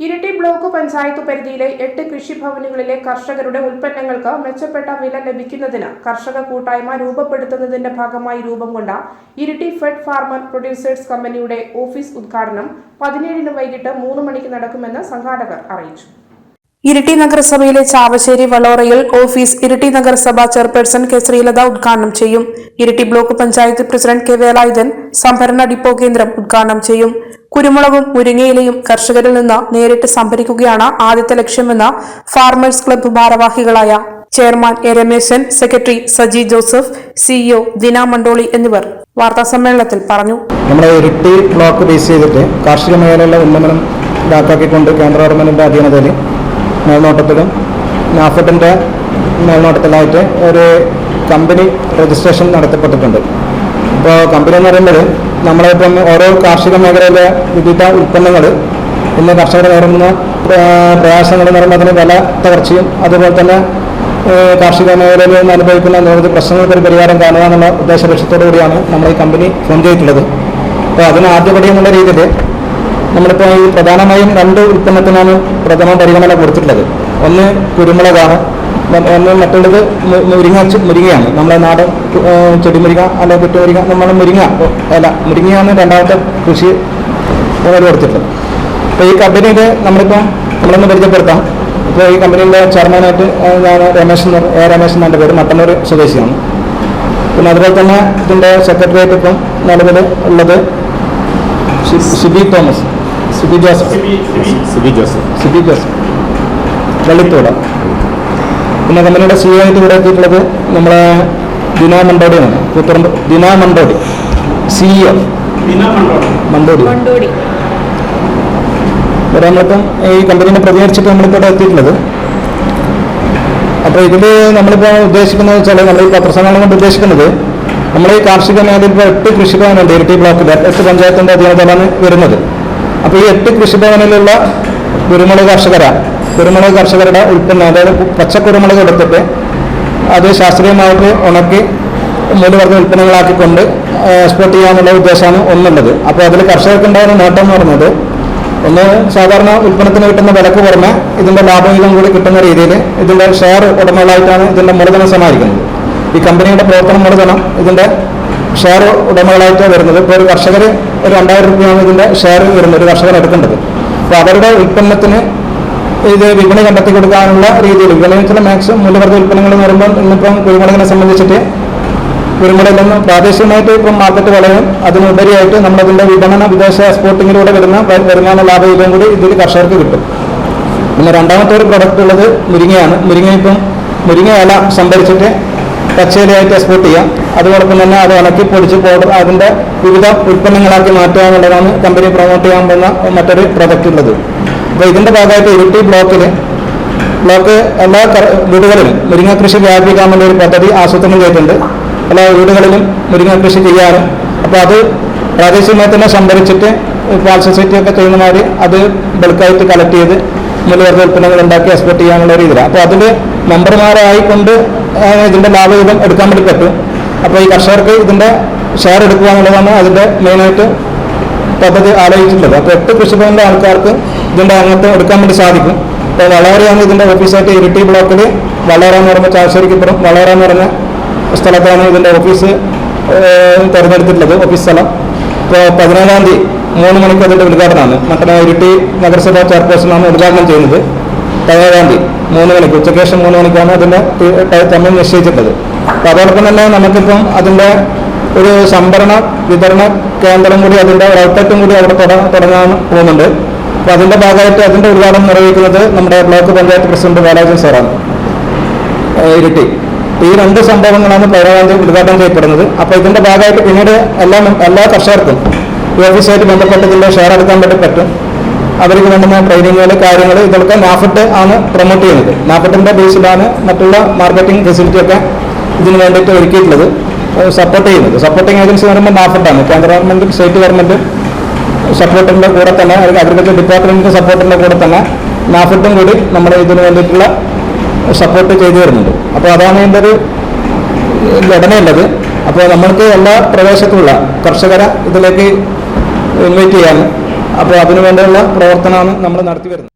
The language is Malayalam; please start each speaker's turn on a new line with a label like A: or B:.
A: ഇരിട്ടി ബ്ലോക്ക് പഞ്ചായത്ത് പരിധിയിലെ എട്ട് കൃഷിഭവനുകളിലെ കർഷകരുടെ ഉൽപ്പന്നങ്ങൾക്ക് മെച്ചപ്പെട്ട വില ലഭിക്കുന്നതിന് കർഷക കൂട്ടായ്മ രൂപപ്പെടുത്തുന്നതിന്റെ ഭാഗമായി രൂപം കൊണ്ട ഇരിട്ടി ഫെഡ് ഫാർമർ പ്രൊഡ്യൂസേഴ്സ് കമ്പനിയുടെ ഓഫീസ് ഉദ്ഘാടനം പതിനേഴിന് വൈകിട്ട് മൂന്ന് മണിക്ക് നടക്കുമെന്ന് സംഘാടകർ അറിയിച്ചു. ഇരിട്ടി നഗരസഭയിലെ ചാവശ്ശേരി വളോറയിൽ ഓഫീസ് ഇരിട്ടി നഗരസഭ ചെയർപേഴ്സൺ കെ ശ്രീലത ഉദ്ഘാടനം ചെയ്യും. Iritty block panchayat president K Velayudhan സംഭരണ ഡിപ്പോ കേന്ദ്രം ഉദ്ഘാടനം ചെയ്യും. കുരുമുളകും മുരിങ്ങയിലയും കർഷകരിൽ നിന്ന് നേരിട്ട് സംഭരിക്കുകയാണ് ആദ്യത്തെ ലക്ഷ്യമെന്ന് ഫാർമേഴ്സ് ക്ലബ്ബ് ഭാരവാഹികളായ chairman A Rameshan secretary Saji Joseph CEO Dina Mandoli എന്നിവർ വാർത്താ സമ്മേളനത്തിൽ പറഞ്ഞു.
B: നമ്മുടെ റിട്ടെയിൽ ബ്ലോക്ക് ബേസ് ചെയ്തിട്ട് കാർഷിക മേഖലയിലെ ഉന്നമനം ഇതാക്കിക്കൊണ്ട് കേന്ദ്ര ഗവൺമെന്റിന്റെ അധീനതയിൽ മേൽനോട്ടത്തിലും നാഫഡിന്റെ മേൽനോട്ടത്തിലായിട്ട് ഒരു കമ്പനി രജിസ്ട്രേഷൻ നടത്തപ്പെട്ടിട്ടുണ്ട്. ഇപ്പോൾ കമ്പനി എന്ന് പറയുന്നത് നമ്മളിപ്പം ഓരോ കാർഷിക മേഖലയിലെ വിവിധ ഉൽപ്പന്നങ്ങൾ ഇന്ന് കർഷകർ നേരിടുന്ന പ്രയാസങ്ങൾ എന്ന് പറയുമ്പോൾ അതിന് വില തകർച്ചയും അതുപോലെ തന്നെ കാർഷിക മേഖലയിൽ നിന്ന് അനുഭവിക്കുന്ന നിരവധി പ്രശ്നങ്ങൾക്ക് ഒരു പരിഹാരം കാണുക എന്നുള്ള ഉദ്ദേശ ലക്ഷ്യത്തോടു കൂടിയാണ് നമ്മൾ ഈ കമ്പനി ഫോം ചെയ്തിട്ടുള്ളത്. അപ്പോൾ അതിന് ആദ്യപടി എന്നുള്ള രീതിയിൽ നമ്മളിപ്പോൾ ഈ പ്രധാനമായും രണ്ട് ഉൽപ്പന്നത്തിനാണ് പ്രഥമ പരിഗണന കൊടുത്തിട്ടുള്ളത്. ഒന്ന് കുരുമുളകാണ്. ഒന്ന് മറ്റുള്ളത് മുരിങ്ങ മുരിങ്ങയാണ്. നമ്മളെ നാടൻ ഏഹ് ചെടിമുരിങ്ങ അല്ലെങ്കിൽ പുറ്റുമുരിങ്ങ നമ്മൾ മുരിങ്ങ. അല്ല മുരിങ്ങയാണ് രണ്ടാമത്തെ കൃഷി മുതൽ കൊടുത്തിട്ടുള്ളത്. അപ്പോൾ ഈ കമ്പനിയിൽ നമ്മളിപ്പോൾ നമ്മളൊന്ന് പരിചയപ്പെടുത്താം. ഇപ്പോൾ ഈ കമ്പനിയുടെ ചെയർമാനായിട്ട് ഞാൻ രമേശ് എന്ന് എ രമേശ് എന്നെ പേര്. മട്ടന്നൂർ സ്വദേശിയാണ്. പിന്നെ അതുപോലെ തന്നെ ഇതിന്റെ സെക്രട്ടറിയായിട്ട് ഇപ്പം നിലവിൽ ഉള്ളത് സിബി തോമസ്. സിബി ജോസഫ്.
C: സിബി ജോസഫ്.
B: സിബി ജോസഫ്. വെള്ളിത്തോട്. പിന്നെ കമ്പനിയുടെ സി ആയിട്ട് ഇവിടെ എത്തിയിട്ടുള്ളത് നമ്മളെ ദിനാ മണ്ടോടിയാണ് കൂത്തുറമ്പ് ദിനാ മണ്ടോടി. സിഇഒ മണ്ടോടി. ഇവിടെ നമ്മളിപ്പം ഈ കമ്പനീനെ പ്രതികരിച്ചിട്ട് നമ്മളിപ്പോൾ എത്തിയിട്ടുള്ളത്. അപ്പോൾ ഇതിൽ നമ്മളിപ്പോൾ ഉദ്ദേശിക്കുന്നത് വെച്ചാൽ നമ്മൾ ഈ പത്രസമ്മേളനം കൊണ്ട് ഉദ്ദേശിക്കുന്നത് നമ്മൾ ഈ കാർഷിക മേഖലയിൽ ഇപ്പോൾ എട്ട് കൃഷിഭവനുണ്ട് ഇരട്ടി ബ്ലോക്കിൽ എട്ട് പഞ്ചായത്തിന്റെ അധീനതയിലാണ് വരുന്നത്. അപ്പോൾ ഈ എട്ട് കൃഷിഭവനിലുള്ള കുരുമുളക് കർഷകരാണ് കുരുമുളക് കർഷകരുടെ ഉൽപ്പന്നം അതായത് പച്ചക്കുരുമുളക് എടുത്തിട്ട് അത് ശാസ്ത്രീയമായിട്ട് ഉണക്കി മൂല്യവർദ്ധ ഉൽപ്പന്നങ്ങളാക്കിക്കൊണ്ട് എക്സ്പോർട്ട് ചെയ്യാമെന്നുള്ള ഉദ്ദേശമാണ് ഒന്നുള്ളത്. അപ്പോൾ അതിൽ കർഷകർക്ക് ഉണ്ടാകുന്ന നേട്ടം എന്ന് പറയുന്നത് ഒന്ന് സാധാരണ ഉൽപ്പന്നത്തിന് കിട്ടുന്ന വിലക്ക് പുറമെ ഇതിന്റെ ലാഭവിഹിതം കൂടി കിട്ടുന്ന രീതിയിൽ ഇതിന്റെ ഷെയർ ഉടമകളായിട്ടാണ് ഇതിന്റെ മൂലധനം സമാഹരിക്കുന്നത്. ഈ കമ്പനിയുടെ പ്രവർത്തന മൂലധനം ഇതിന്റെ ഷെയർ ഉടമകളായിട്ടാണ് വരുന്നത്. ഇപ്പോൾ ഒരു കർഷകർ ഒരു രണ്ടായിരം രൂപയാണ് ഇതിന്റെ ഷെയർ വരുന്നത് ഒരു കർഷകർ എടുക്കേണ്ടത്. അപ്പോൾ അവരുടെ ഉൽപ്പന്നത്തിന് ഇത് വിപണി കണ്ടെത്തി കൊടുക്കാനുള്ള രീതിയിൽ വിപണനത്തിന് മാക്സിമം മൂല്യവർദ്ധ ഉൽപ്പന്നങ്ങൾ എന്ന് പറയുമ്പോൾ ഇന്നിപ്പം കുരുമുളകിനെ സംബന്ധിച്ചിട്ട് കുരുമുളകിൽ നിന്ന് പ്രാദേശികമായിട്ട് ഇപ്പം മാർക്കറ്റ് വളരും. അതിനുപരിയായിട്ട് നമ്മളതിന്റെ വിപണന വിദേശ എക്സ്പോർട്ടിങ്ങിലൂടെ വരുന്ന വരുമാന ലാഭയിലും കൂടി ഇതിൽ കർഷകർക്ക് കിട്ടും. പിന്നെ രണ്ടാമത്തെ ഒരു പ്രൊഡക്റ്റ് ഉള്ളത് മുരിങ്ങയാണ്. മുരിങ്ങ ഇപ്പം മുരിങ്ങ ഇല സംഭരിച്ചിട്ട് പച്ചയിലയായിട്ട് എക്സ്പോർട്ട് ചെയ്യാം. അതോടൊപ്പം തന്നെ അത് ഇണക്കി പൊടിച്ച് പൗഡർ അതിന്റെ വിവിധ ഉൽപ്പന്നങ്ങളാക്കി മാറ്റുക എന്നുള്ളതാണ് കമ്പനി പ്രൊമോട്ട് ചെയ്യാൻ പോകുന്ന മറ്റൊരു പ്രൊഡക്റ്റ് ഉള്ളത്. അപ്പോൾ ഇതിന്റെ ഭാഗമായിട്ട് ഇരിട്ടി ബ്ലോക്കിൽ ബ്ലോക്ക് എല്ലാ വീടുകളിലും മുരിങ്ങ കൃഷി വ്യാപിക്കാൻ വേണ്ടി ഒരു പദ്ധതി ആസൂത്രണം ചെയ്തിട്ടുണ്ട്. എല്ലാ വീടുകളിലും മുരിങ്ങ കൃഷി ചെയ്യാറ്. അപ്പോൾ അത് പ്രാദേശികമായി തന്നെ സംഭരിച്ചിട്ട് പാൽ സൊസൈറ്റി ഒക്കെ ചെയ്യുന്ന മാതിരി അത് ബൾക്കായിട്ട് കളക്ട് ചെയ്ത് മൂല്യവർദ്ധ ഉൽപ്പന്നങ്ങൾ ഉണ്ടാക്കി എക്സ്പോർട്ട് ചെയ്യാനുള്ള രീതിയിൽ അപ്പോൾ അതിൽ മെമ്പർമാരായിക്കൊണ്ട് ഇതിന്റെ ലാഭവിധം എടുക്കാൻ വേണ്ടി പറ്റും. അപ്പോൾ ഈ കർഷകർക്ക് ഇതിന്റെ ഷെയർ എടുക്കുക എന്നുള്ളതാണ് അതിന്റെ മെയിനായിട്ട് പദ്ധതി ആലോചിച്ചിട്ടുള്ളത്. അപ്പോൾ എട്ട് കൃഷിഭവനിലെ ആൾക്കാർക്ക് ഇതിന്റെ അംഗത്വം എടുക്കാൻ വേണ്ടി സാധിക്കും. അപ്പോൾ വളരെയാണ് ഇതിന്റെ ഓഫീസായിട്ട് ഇരിട്ടി ബ്ലോക്കിൽ വളര എന്ന് പറഞ്ഞ ചാശ്ശേരിക്കപ്പുറം വളര എന്ന് പറഞ്ഞ സ്ഥലത്താണ് ഇതിന്റെ ഓഫീസ് തിരഞ്ഞെടുത്തിട്ടുള്ളത് ഓഫീസ് സ്ഥലം. ഇപ്പോൾ പതിനേഴാം തീയതി മൂന്ന് മണിക്ക് അതിന്റെ ഉദ്ഘാടനമാണ്. മറ്റേ ഇരിട്ടി നഗരസഭാ ചെയർപേഴ്സണാണ് ഉദ്ഘാടനം ചെയ്യുന്നത്. പതിനേഴാം തീയതി മൂന്ന് മണിക്ക് ഉച്ചയ്ക്ക് ശേഷം മൂന്ന് മണിക്കാണ് അതിന്റെ തമ്മിൽ നിശ്ചയിച്ചിട്ടുള്ളത്. അപ്പോൾ അതോടൊപ്പം തന്നെ നമുക്കിപ്പം അതിന്റെ ഒരു സംഭരണ വിതരണ കേന്ദ്രം കൂടി അതിന്റെ ഒരു ഔട്ട്ലെറ്റും കൂടി അവിടെ തുട- തുടങ്ങാൻ പോകുന്നുണ്ട്. അപ്പോൾ അതിന്റെ ഭാഗമായിട്ട് അതിന്റെ ഉദ്ഘാടനം നിർവഹിക്കുന്നത് നമ്മുടെ ബ്ലോക്ക് പഞ്ചായത്ത് പ്രസിഡന്റ് ബാലാജൻ സാറാണ്. ഇരിട്ടി. ഈ രണ്ട് സംഭവങ്ങളാണ് തീയതി ഉദ്ഘാടനം ചെയ്യപ്പെടുന്നത്. അപ്പോൾ ഇതിന്റെ ഭാഗമായിട്ട് പിന്നീട് എല്ലാ എല്ലാ കർഷകർക്കും ഈ ഓഫീസായിട്ട് ബന്ധപ്പെട്ട് ഇതിന്റെ ഷെയർ എടുക്കാൻ വേണ്ടി പറ്റും. അവർക്ക് വേണ്ടുന്ന ട്രെയിനിങ്ങുകൾ കാര്യങ്ങൾ ഇതൊക്കെ നാഫട്ട് ആണ് പ്രൊമോട്ട് ചെയ്യുന്നത്. നാഫട്ടിന്റെ ബേസിലാണ് മറ്റുള്ള മാർക്കറ്റിംഗ് ഫെസിലിറ്റിയൊക്കെ ഇതിന് വേണ്ടിയിട്ട് ഒരുക്കിയിട്ടുള്ളത്. സപ്പോർട്ട് ചെയ്യുന്നത്. സപ്പോർട്ടിങ് ഏജൻസി എന്ന് പറയുമ്പോൾ നാഫട്ടാണ് കേന്ദ്ര ഗവൺമെന്റ് സ്റ്റേറ്റ് ഗവൺമെന്റ് സപ്പോർട്ടിന്റെ കൂടെ തന്നെ അല്ലെങ്കിൽ അഗ്രികൾച്ചർ ഡിപ്പാർട്ട്മെന്റിന്റെ സപ്പോർട്ടിന്റെ കൂടെ തന്നെ നാഫട്ടും കൂടി നമ്മുടെ ഇതിന് വേണ്ടിയിട്ടുള്ള സപ്പോർട്ട് ചെയ്തു വരുന്നുണ്ട് അപ്പോൾ അതാണ് ഇതിന്റെ ഒരു ഘടനയുള്ളത്. അപ്പോൾ നമ്മൾക്ക് എല്ലാ പ്രദേശത്തുമുള്ള കർഷകരെ ഇതിലേക്ക് ഇൻവൈറ്റ് ചെയ്യാൻ അപ്പോൾ അതിനു വേണ്ടിയുള്ള പ്രവർത്തനമാണ് നമ്മൾ നടത്തി വരുന്നത്.